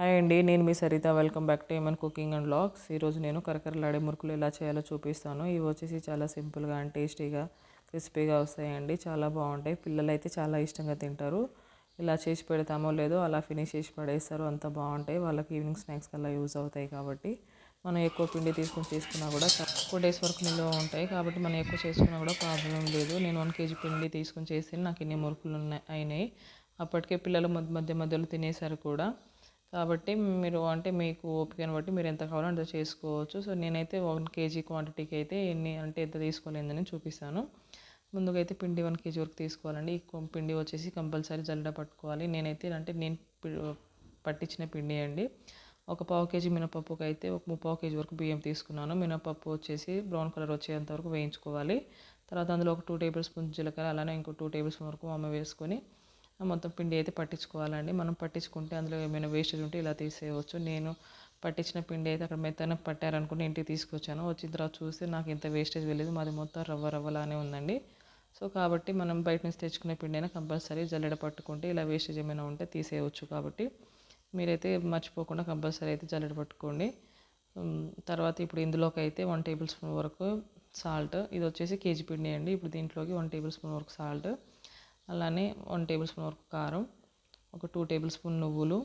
Hi అండి నేను మీ సరిత. వెల్కమ్ బ్యాక్ టు ఏమన్ కుకింగ్ అండ్ బ్లాగ్స్ ఈరోజు నేను కరకరలాడే మురుకులు ఎలా చేయాలో చూపిస్తాను. ఇవి వచ్చేసి చాలా సింపుల్గా అండ్ టేస్టీగా క్రిస్పీగా వస్తాయండి. చాలా బాగుంటాయి. పిల్లలు అయితే చాలా ఇష్టంగా తింటారు. ఇలా చేసి పెడతామో లేదో అలా ఫినిష్ చేసి పడేస్తారు. అంత బాగుంటాయి. వాళ్ళకి ఈవినింగ్ స్నాక్స్ అలా యూజ్ అవుతాయి కాబట్టి మనం ఎక్కువ పిండి తీసుకొని చేసుకున్నా కూడా తక్కువ డేస్ వరకు నిల్వ ఉంటాయి. కాబట్టి మనం ఎక్కువ చేసుకున్నా కూడా ప్రాబ్లం లేదు. నేను వన్ కేజీ పిండి తీసుకొని చేస్తే నాకు ఇన్ని మురుకులు ఉన్నాయి అయినాయి. అప్పటికే పిల్లలు మధ్య మధ్య మధ్యలో తినేసారు కూడా. కాబట్టి మీరు అంటే మీకు ఓపికను బట్టి మీరు ఎంత కావాలో అంత చేసుకోవచ్చు. సో నేనైతే వన్ కేజీ క్వాంటిటీకి అయితే ఎన్ని అంటే ఎంత తీసుకోలేదని చూపిస్తాను. ముందుగా అయితే పిండి వన్ కేజీ వరకు తీసుకోవాలండి. పిండి వచ్చేసి కంపల్సరీ జల్లడ పట్టుకోవాలి. నేనైతే అంటే నేను పట్టించిన పిండి అండి. ఒక పావు కేజీ మినపప్పుకి అయితే ఒక ముప్పావు కేజీ వరకు బియ్యం తీసుకున్నాను. మినపప్పు వచ్చేసి బ్రౌన్ కలర్ వచ్చేంత వరకు వేయించుకోవాలి. తర్వాత అందులో ఒక టూ టేబుల్ స్పూన్ జీలకర్ర అలానే ఇంకో టూ టేబుల్ స్పూన్ వరకు అమ్మ వేసుకొని మొత్తం పిండి అయితే పట్టించుకోవాలండి. మనం పట్టించుకుంటే అందులో ఏమైనా వేస్టేజ్ ఉంటే ఇలా తీసేయవచ్చు. నేను పట్టించిన పిండి అయితే అక్కడ మెత్తన పట్టారనుకుని ఇంటికి తీసుకొచ్చాను. వచ్చిన తర్వాత చూస్తే నాకు ఇంత వేస్టేజ్ వెళ్ళేది మాది మొత్తం రవ్వ రవ్వలానే ఉందండి. సో కాబట్టి మనం బయట నుంచి తెచ్చుకునే పిండి అయినా కంపల్సరీ జల్లెడ పట్టుకుంటే ఇలా వేస్టేజ్ ఏమైనా ఉంటే తీసేయవచ్చు కాబట్టి. మీరైతే మర్చిపోకుండా కంపల్సరీ అయితే జల్లెడ పట్టుకోండి. తర్వాత ఇప్పుడు ఇందులోకి అయితే వన్ టేబుల్ స్పూన్ వరకు సాల్ట్ ఇది వచ్చేసి కేజీ పిండి అండి. ఇప్పుడు దీంట్లోకి వన్ టేబుల్ స్పూన్ వరకు సాల్ట్ అలానే వన్ టేబుల్ స్పూన్ వరకు కారం ఒక టూ టేబుల్ స్పూన్ నువ్వులు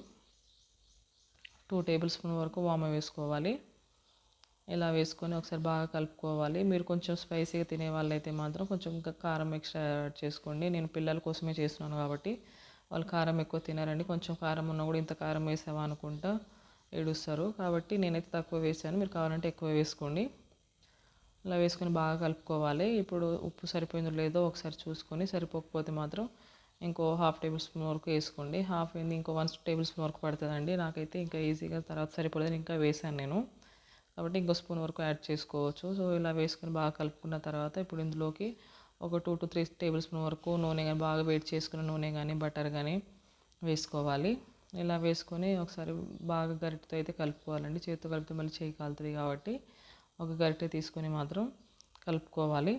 టూ టేబుల్ స్పూన్ వరకు వామ వేసుకోవాలి. ఇలా వేసుకొని ఒకసారి బాగా కలుపుకోవాలి. మీరు కొంచెం స్పైసీగా తినే వాళ్ళైతే మాత్రం కొంచెం ఇంకా కారం ఎక్స్ట్రా యాడ్ చేసుకోండి. నేను పిల్లల కోసమే చేస్తున్నాను కాబట్టి వాళ్ళు కారం ఎక్కువ తినారండి. కొంచెం కారం ఉన్నా కూడా ఇంత కారం వేసావా అనుకుంటా ఏడుస్తారు. కాబట్టి నేనైతే తక్కువ వేసాను. మీరు కావాలంటే ఎక్కువ వేసుకోండి. ఇలా వేసుకొని బాగా కలుపుకోవాలి. ఇప్పుడు ఉప్పు సరిపోయిందో లేదో ఒకసారి చూసుకొని సరిపోకపోతే మాత్రం ఇంకో హాఫ్ టేబుల్ స్పూన్ వరకు వేసుకోండి. హాఫ్ అయింది ఇంకో వన్ టేబుల్ స్పూన్ వరకు పడుతుందండి. నాకైతే ఇంకా ఈజీగా తర్వాత సరిపోలేదు ఇంకా వేసాను నేను. కాబట్టి ఇంకో స్పూన్ వరకు యాడ్ చేసుకోవచ్చు. సో ఇలా వేసుకొని బాగా కలుపుకున్న తర్వాత ఇప్పుడు ఇందులోకి ఒక two to three tablespoon వరకు నూనె కానీ బాగా వేడి చేసుకున్న నూనె కానీ బటర్ కానీ వేసుకోవాలి. ఇలా వేసుకొని ఒకసారి బాగా గరిటతో అయితే కలుపుకోవాలండి. చేతితో కలిపితే మళ్ళీ చేయి కాలుతుంది కాబట్టి. ఒక గరిటె తీసుకొని మాత్రం కలుపుకోవాలి.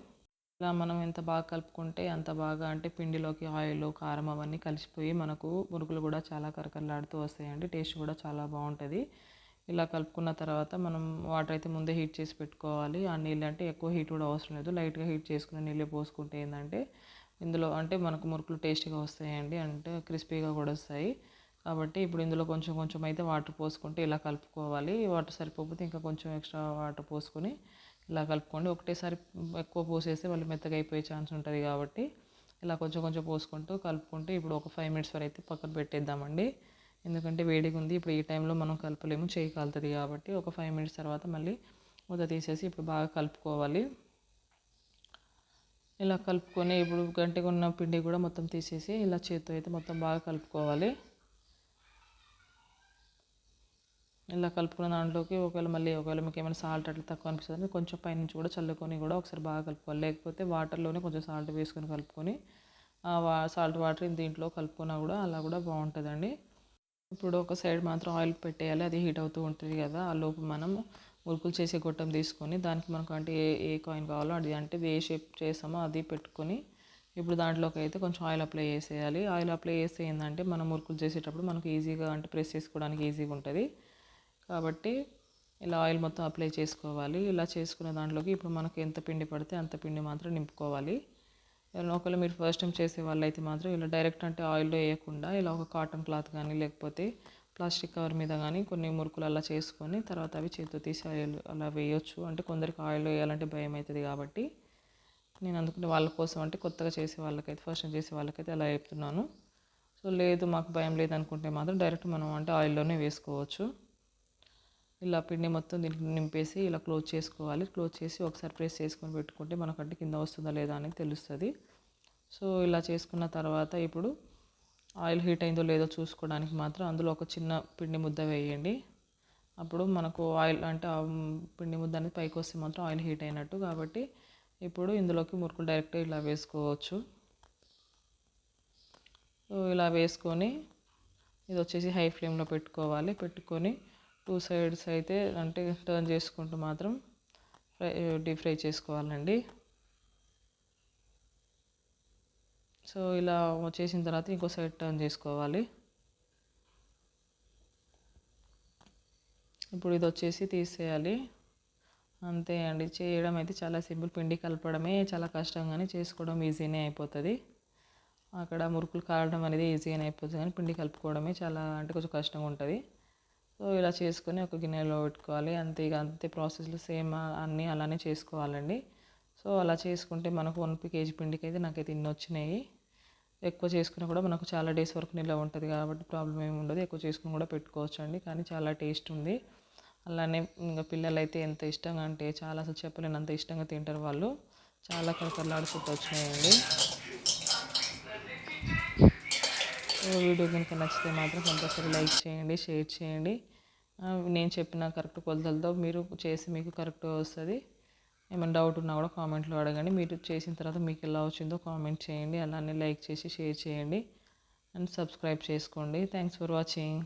ఇలా మనం ఎంత బాగా కలుపుకుంటే అంత బాగా అంటే పిండిలోకి ఆయిల్ కారం అవన్నీ కలిసిపోయి మనకు మురుకులు కూడా చాలా కరకరలాడుతూ వస్తాయండి. టేస్ట్ కూడా చాలా బాగుంటుంది. ఇలా కలుపుకున్న తర్వాత మనం వాటర్ అయితే ముందే హీట్ చేసి పెట్టుకోవాలి. ఆ నీళ్ళు అంటే ఎక్కువ హీట్ కూడా అవసరం లేదు. లైట్గా హీట్ చేసుకుని నీళ్ళు పోసుకుంటే ఏంటంటే ఇందులో అంటే మనకు మురుకులు టేస్టీగా వస్తాయండి. అంటే క్రిస్పీగా కూడా వస్తాయి. కాబట్టి ఇప్పుడు ఇందులో కొంచెం కొంచెం అయితే వాటర్ పోసుకుంటే ఇలా కలుపుకోవాలి. వాటర్ సరిపోతే ఇంకా కొంచెం ఎక్స్ట్రా వాటర్ పోసుకొని ఇలా కలుపుకోండి. ఒకటేసారి ఎక్కువ పోసేస్తే వాళ్ళు మెత్తగా అయిపోయే ఛాన్స్ ఉంటుంది కాబట్టి ఇలా కొంచెం కొంచెం పోసుకుంటూ కలుపుకుంటే ఇప్పుడు ఒక ఫైవ్ మినిట్స్ వరకు అయితే పక్కన పెట్టేద్దామండి. ఎందుకంటే వేడిగా ఉంది. ఇప్పుడు ఈ టైంలో మనం కలపలేము. చేయి కాలుతుంది కాబట్టి ఒక ఫైవ్ మినిట్స్ తర్వాత మళ్ళీ మూత తీసేసి ఇప్పుడు బాగా కలుపుకోవాలి. ఇలా కలుపుకొని ఇప్పుడు గంటగా ఉన్న పిండి కూడా మొత్తం తీసేసి ఇలా చేతితో అయితే మొత్తం బాగా కలుపుకోవాలి. ఇలా కలుపుకున్న దాంట్లోకి ఒకవేళ మళ్ళీ ఒకవేళ మీకు ఏమైనా సాల్ట్ అట్లా తక్కువ అనిపిస్తుంది కొంచెం పైనుంచి కూడా చల్లుకొని కూడా ఒకసారి బాగా కలుపుకోవాలి. లేకపోతే వాటర్లోనే కొంచెం సాల్ట్ వేసుకొని కలుపుకొని సాల్ట్ వాటర్ దీంట్లో కలుపుకున్నా కూడా అలా కూడా బాగుంటుందండి. ఇప్పుడు ఒక సైడ్ మాత్రం ఆయిల్ పెట్టేయాలి అది హీట్ అవుతూ ఉంటుంది కదా ఆ లోపు మనం మురుకులు చేసే గొట్టం తీసుకొని దానికి మనకు అంటే ఏ ఏ కాయిన్ కావాలో అది అంటే ఏ షేప్ చేసామో అది పెట్టుకొని ఇప్పుడు దాంట్లోకి అయితే కొంచెం ఆయిల్ అప్లై చేసేయాలి. ఆయిల్ అప్లై చేస్తే ఏంటంటే మనం మురుకులు చేసేటప్పుడు మనకు ఈజీగా అంటే ప్రెస్ చేసుకోవడానికి ఈజీగా ఉంటుంది. కాబట్టి ఇలా ఆయిల్ మొత్తం అప్లై చేసుకోవాలి. ఇలా చేసుకున్న దాంట్లోకి ఇప్పుడు మనకు ఎంత పిండి పడితే అంత పిండి మాత్రం నింపుకోవాలి. ఒకవేళ మీరు ఫస్ట్ టైం చేసే వాళ్ళు అయితే మాత్రం ఇలా డైరెక్ట్ అంటే ఆయిల్లో వేయకుండా ఇలా ఒక కాటన్ క్లాత్ కానీ లేకపోతే ప్లాస్టిక్ కవర్ మీద కానీ కొన్ని మురుకులు అలా చేసుకొని తర్వాత అవి చేతితో తీసి ఆయిల్ అలా వేయొచ్చు. అంటే కొందరికి ఆయిల్ వేయాలంటే భయం అవుతుంది కాబట్టి నేను అందుకని వాళ్ళ కోసం అంటే కొత్తగా చేసే వాళ్ళకైతే ఫస్ట్ టైం చేసే వాళ్ళకైతే అలా చెప్తున్నాను. సో లేదు మాకు భయం లేదు అనుకుంటే మాత్రం డైరెక్ట్ మనం అంటే ఆయిల్లోనే వేసుకోవచ్చు. ఇలా పిండి మొత్తం దీనికి నింపేసి ఇలా క్లోజ్ చేసుకోవాలి. క్లోజ్ చేసి ఒకసారి ప్రెస్ చేసుకొని పెట్టుకుంటే మనకంటే కింద వస్తుందా లేదా అనేది తెలుస్తుంది. సో ఇలా చేసుకున్న తర్వాత ఇప్పుడు ఆయిల్ హీట్ అయిందో లేదో చూసుకోవడానికి మాత్రం అందులో ఒక చిన్న పిండి ముద్ద వేయండి. అప్పుడు మనకు ఆయిల్ అంటే పిండి ముద్ద అనేది పైకి వస్తే మాత్రం ఆయిల్ హీట్ అయినట్టు. కాబట్టి ఇప్పుడు ఇందులోకి మురుకులు డైరెక్ట్ ఇలా వేసుకోవచ్చు. సో ఇలా వేసుకొని ఇది వచ్చేసి హై ఫ్లేమ్లో పెట్టుకోవాలి. పెట్టుకొని టూ సైడ్స్ అయితే అంటే టర్న్ చేసుకుంటూ మాత్రం ఫ్రై డీప్ ఫ్రై చేసుకోవాలండి. సో ఇలా చేసిన తర్వాత ఇంకో సైడ్ టర్న్ చేసుకోవాలి. ఇప్పుడు ఇది వచ్చేసి తీసేయాలి. అంతే అండి. చేయడం అయితే చాలా సింపుల్. పిండి కలపడమే చాలా కష్టం కానీ చేసుకోవడం ఈజీనే అయిపోతుంది. అక్కడ మురుకులు కాలడం అనేది ఈజీగానే అయిపోతుంది కానీ పిండి కలుపుకోవడమే చాలా అంటే కొంచెం కష్టంగా ఉంటుంది సో ఇలా చేసుకొని ఒక గిన్నెలో పెట్టుకోవాలి. అంతే ఇక అంతే ప్రాసెస్లో సేమ్ అన్నీ అలానే చేసుకోవాలండి. సో అలా చేసుకుంటే మనకు వన్ కేజీ పిండికి అయితే నాకైతే ఇన్ని వచ్చినాయి. ఎక్కువ చేసుకున్నా కూడా మనకు చాలా డేస్ వరకు నిల్వ ఉంటుంది కాబట్టి ప్రాబ్లం ఏమి ఉండదు. ఎక్కువ చేసుకుని కూడా పెట్టుకోవచ్చు అండి కానీ చాలా టేస్ట్ ఉంది. అలానే ఇంకా పిల్లలు అయితే ఎంత ఇష్టంగా అంటే చాలా అసలు చెప్పలేను అంత ఇష్టంగా తింటారు వాళ్ళు. చాలా కలకరలాడుకుంటూ వచ్చినాయండి. వీడియో కనుక నచ్చితే మాత్రం కంపల్సరీ లైక్ చేయండి షేర్ చేయండి. నేను చెప్పిన కరెక్ట్ కొలతలతో మీరు చేసి మీకు కరెక్ట్గా వస్తుంది. ఏమైనా డౌట్ ఉన్నా కూడా కామెంట్లో అడగండి. మీరు చేసిన తర్వాత మీకు ఎలా వచ్చిందో కామెంట్ చేయండి. అలానే లైక్ చేసి షేర్ చేయండి. అండ్ సబ్స్క్రైబ్ చేసుకోండి. Thanks for watching